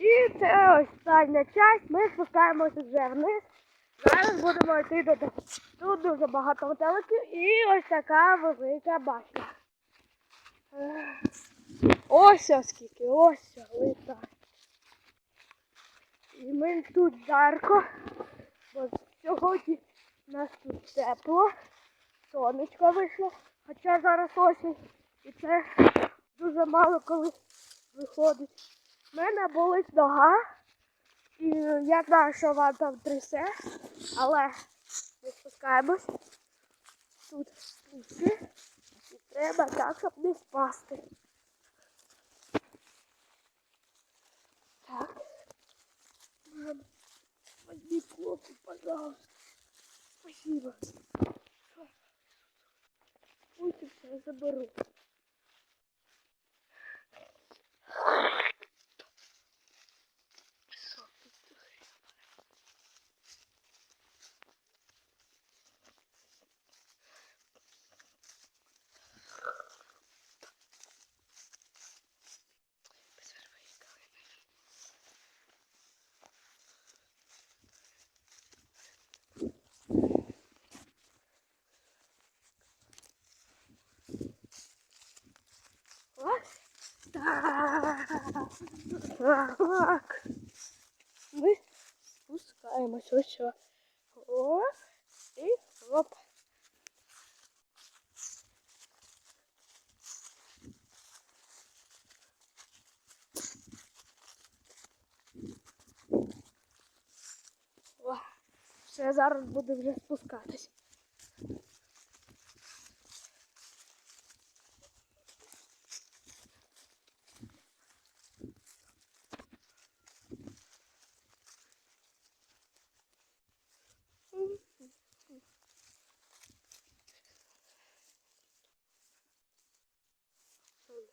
І це остання часть. Ми спускаємося вже вниз. Зараз будемо йти додому. Тут дуже багато метеликів і ось така велика башня. Ось ось скільки, ось лита. І ми тут жарко, бо сьогодні у нас тут тепло, сонечко вийшло, хоча зараз осінь, і це дуже мало коли виходить. У мене болить нога, і я знаю, що вам там трясе, але ми спускаємось. Тут спуски, і треба так, щоб не впасти. Так. Возьми кофе, пожалуйста. Спасибо. Ты я заберу. Так. Ми спускаємось ось що. О, і оп. О, все, зараз буду вже спускатись.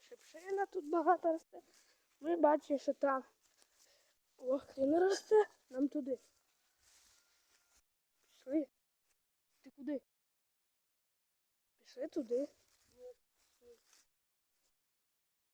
Шипшина тут багато росте. Ми бачимо, що там лохтина росте, нам туди. Пішли. Ти куди? Пішли туди.